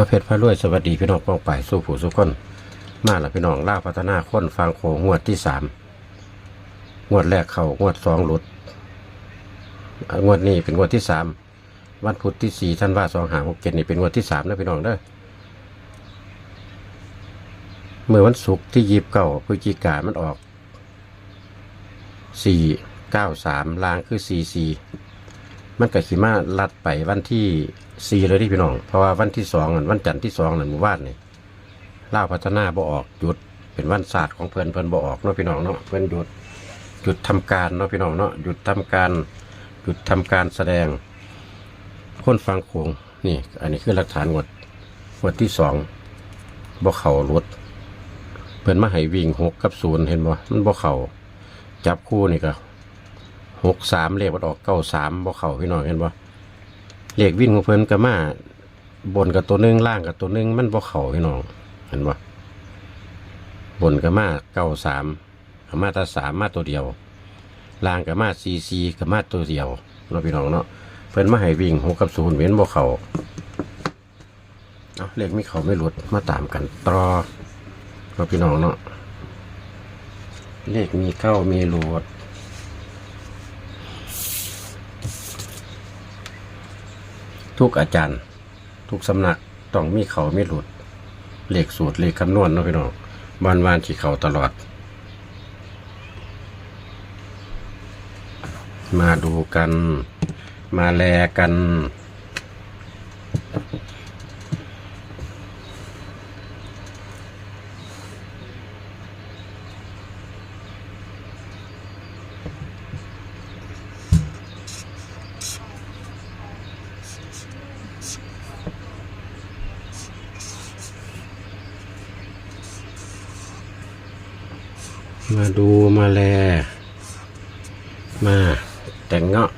พระเพชรพระรวยสวัสดีพี่น้องป้องไปสู้ผู้สู้คนมาละพี่น้องล่าพัฒนาคนฟังโขงวดที่สามงวดแรกเขางวดสองหลุดงวดนี้เป็นงวดที่สามวันพุธที่สี่ท่านว่าสองหาหกเจ็ดนี่เป็นงวดที่สามนะพี่น้องเด้อเมื่อวันศุกร์ที่ยีบเก้าพฤศจิกามันออกสี่เก้าสามลางคือสี่สี่ มันก็ขีมาลัดไปวันที่สี่เลยที่พี่น้อง เพราะว่าวันที่สองนั่นวันจันทร์ที่สองนั่นหมู่บ้านนี่ล่าพัฒนาบ่ออกหยุดเป็นวันศาสตร์ของเพื่อนเพื่อนบ่ออกเนาะพี่น้องเนาะเพื่อนหยุดหยุดทำการเนาะพี่น้องเนาะหยุดทำการหยุดทำการแสดงคนฟังโขงนี่ อันนี้คือหลักฐานวดงวดที่สองบ่เข่ารถเพื่อนมาให้วิ่งหกกับศูนย์เห็นบ่มันบ่เข่าจับคู่นี่ก็ หกสามเลขมันออกเก้าสามบ่เข่าพี่น้องเห็นบ่เลขวิ่งของเพิ่นก็มาบนกับตัวหนึงล่างกับตัวหนึงมันบ่เข่าพี่น้องเห็นบ่บนก็มาเก้าสามก็มาตาสามมาตัวเดียวล่างก็มาซีซีก็มาตัวเดียวเนาพี่น้องเนาะเพิ่นมาให้วิ่งหกกับศูนย์เว้นบ่เข่าเอาเลขไม่เข่าไม่หลุดมาตามกันต่อเนาพี่น้องเนาะเลขมีเข้ามีหลุด ทุกอาจารย์ ทุกสำนักต้องมีเขาไม่หลุด เลขสูตรเลขคำนวณเนาะพี่น้องวานวานที่เขาตลอด มาดูกัน มาแลกัน มาดูมาแล มาแต่งเงาะ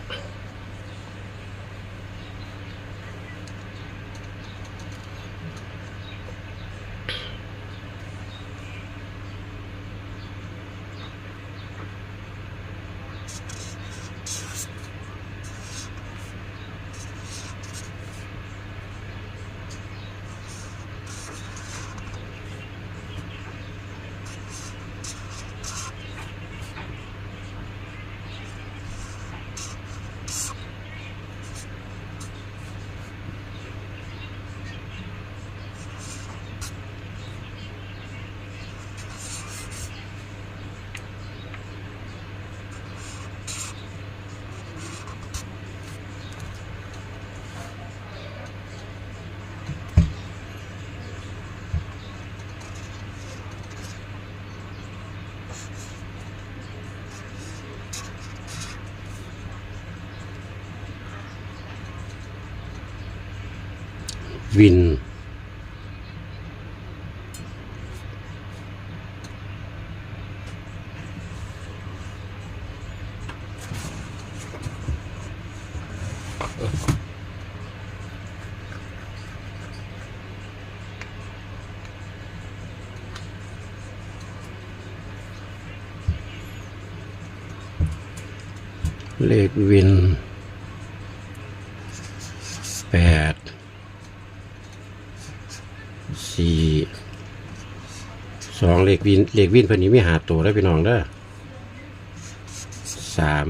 วิน เลขวินแปด สี่ สองเลขวินเลขวินเพิ่นนี้ไม่หาตัวแล้วพี่น้องเด้อสาม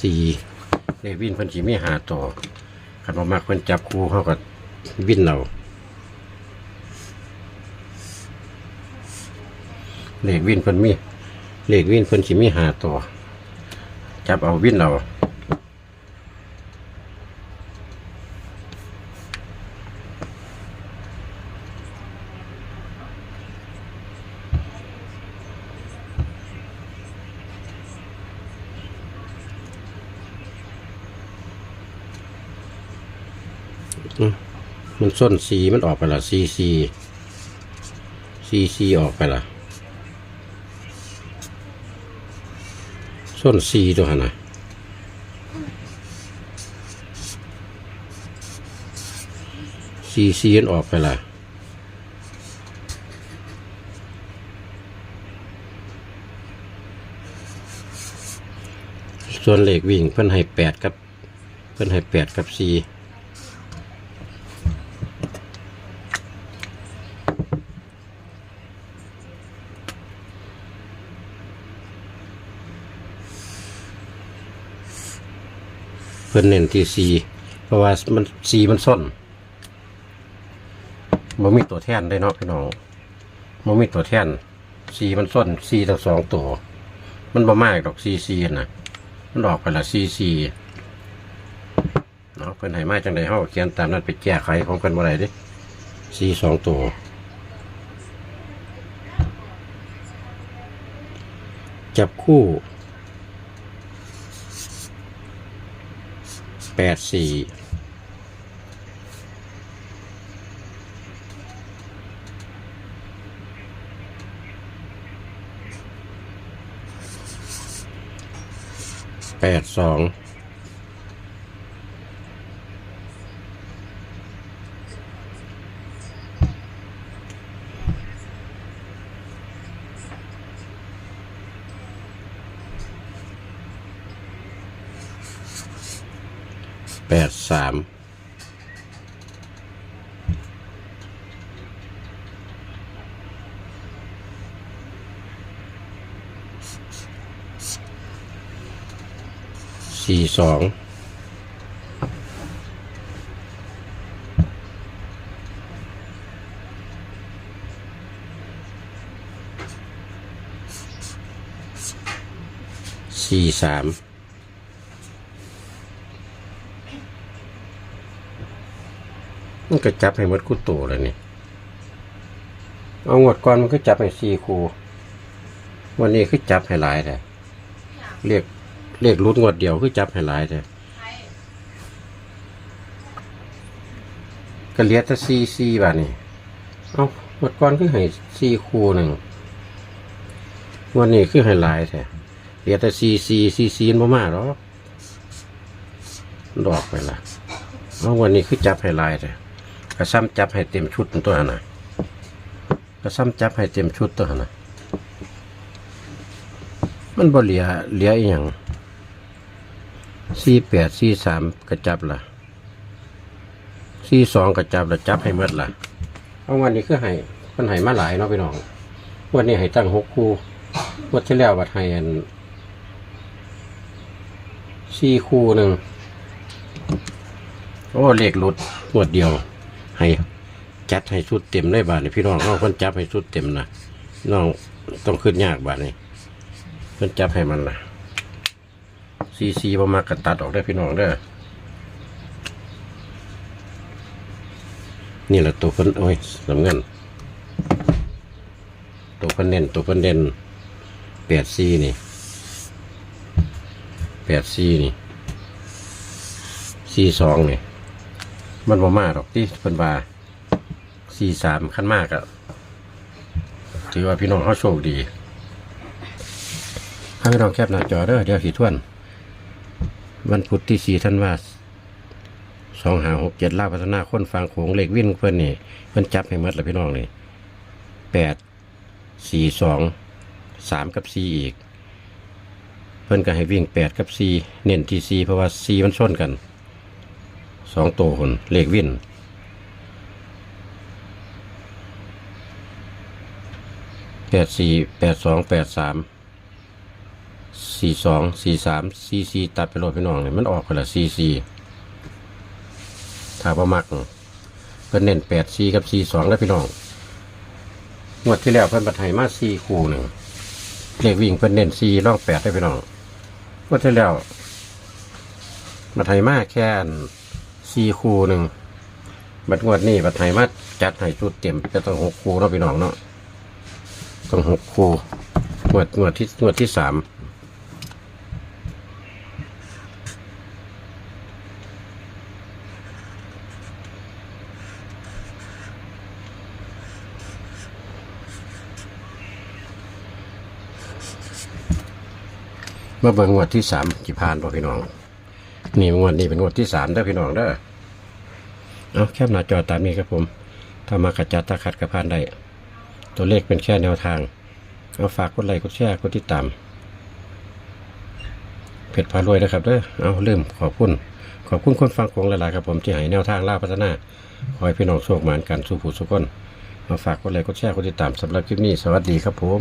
สี่เลขวินเพิ่นสิไม่หาตัวคันบ่มักเพิ่นจับคู่เขาก็วินเราเลขวินเพิ่นมีเลขวินเพิ่นสิมีหาตัวจับเอาวินเรา มันส้นสีมันออกไปละซีซีซีซีออกไปละส้นซีตัวหนนะซีซีมันออกไปละส่วนเหล็กวิ่งเพิ่นให้แปดกับ เพิ่นให้แปดกับซี เพิ่นเน้นที่ซีเพราะว่ามันซีมันส้นบ่มีตัวแทนได้เนาะพี่น้องบ่มีตัวแทนซีมันส้นซีทั้งสองตัว มันบ่มากดอกซีซีนะมันออกไปละซีซีเนาะเพิ่นให้มาจังไดเฮาเขียนตามนั้นไปแก้ไขของเพิ่นบ่ได้เด้ซีสองตัวจับคู่ แปดสี่แปดสอง แปดสามสี่สองสี่สาม มันก็จับให้หมดคู่ตัวเลยนี่เอางวดก่อนมันก็จับให้สี่คู่ วันนี้คือจับให้หลายแต่เรียกเรียกรุดงวดเดียวคือจับให้หลายแต่ก็เลียแต่สี่สี่บาทนี่เอางวดก่อนคือให้สี่คู่หนึ่งวันนี้คือให้หลายแต่เลียแต่สี่สี่สี่สี่บ่มากหรอกดอกไปละเอาวันนี้คือจับให้หลายแต่ ระซ้ำจับให้เต็มชุดตัวหนะกระซ้ำจับให้เต็มชุดตัวหนะมันบ่เหลียเหลียอีหยังสี่แปดสี่สามกระจับละสี่สองกระจับละจับให้หมดละเอาวันนี้คือให้มันให้มาหลายเนาะพี่น้องวันนี้ให้ตั้งหกคู่วันที่แล้วบัดให้อันสี่คู่หนึ่งโอ้เลขหลุดหมวดเดียว ให้จัดให้ชุดเต็มได้บาทนี่พี่น้องเอาเพิ่นจับให้ชุดเต็มนะน้องต้องขึ้นยากบาทนี่เพิ่นจับให้มันนะซีซีประมากระตัดออกได้พี่น้องเด้อนี่แหละตัวเพิ่นโอ้ยสำเงินตัวเพิ่นเน้นตัวเพิ่นเด่นแปดซีนี่แปดซีนี่ซีสองนี่ มันบ่มากหรอกที่เพิ่นว่าสี่สามขั้นมากอะถือว่าพี่น้องเขาโชคดีให้พี่น้องแคบหน้าจอเด้อเดี๋ยวสีท่วน วันพุธที่สี่ท่านว่าสองหาหกเจ็ดล่าพัฒนาคนฟังโขงเหล็กวิ่นเพื่อนนี่เพิ่อนจับให้หมดล้วพี่น้องนี่แปดสี่สองสามกับสี่อีก เพิ่อนก็ให้วิ่งแปดกับสี่เน้นที่สี่เพราะว่าสี่มันชนกัน สองตัวคนเลขวินแปดสี่แปดสองแปดสามสี่สองสี่สามสี่สี่ตัดไปโหลดพี่น้องเนี่ยมันออกคนละสี่สี่ถ้าประมักก็เน้นแปดสี่กับสี่สองแล้วพี่น้องงวดที่แล้วเพิ่นบัตรไทยมาสี่คู่หนึ่งเลขวิ่งเพิ่นเน้นสี่ร่องแปดได้พี่น้องงวดที่แล้วบัตรไทยมาแค่ สี่คู่หนึ่งบัดงวดนี้บัดไทยมาจัดให้ชุดเต็มจะต้องหกคู่เนาะพี่น้องเนาะต้องหกคู่งวดงวดที่งวดที่สามเมื่อเบิ่งงวดที่สามกี่พานบ่พี่น้อง นี่งวดนี้เป็นงวดที่สามเด้อพี่น้องเด้อเอาแคบหน้าจอตามนี้ครับผม ถ้ามากระจัดตาขัดกระพานได้ ตัวเลขเป็นแค่แนวทาง เอาฝากกดไลค์กดแชร์กดติดตามเพจพารวยนะครับเด้อเอาลืมขอบคุณ ขอบคุณคนฟังของหลายๆครับผมที่ให้แนวทางล่าพัฒนา ขอให้พี่น้องโชคหมานกันสู้ผู้สุขคน มาฝากกดไลค์กดแชร์กดติดตามสำหรับคลิปนี้ สวัสดีครับผม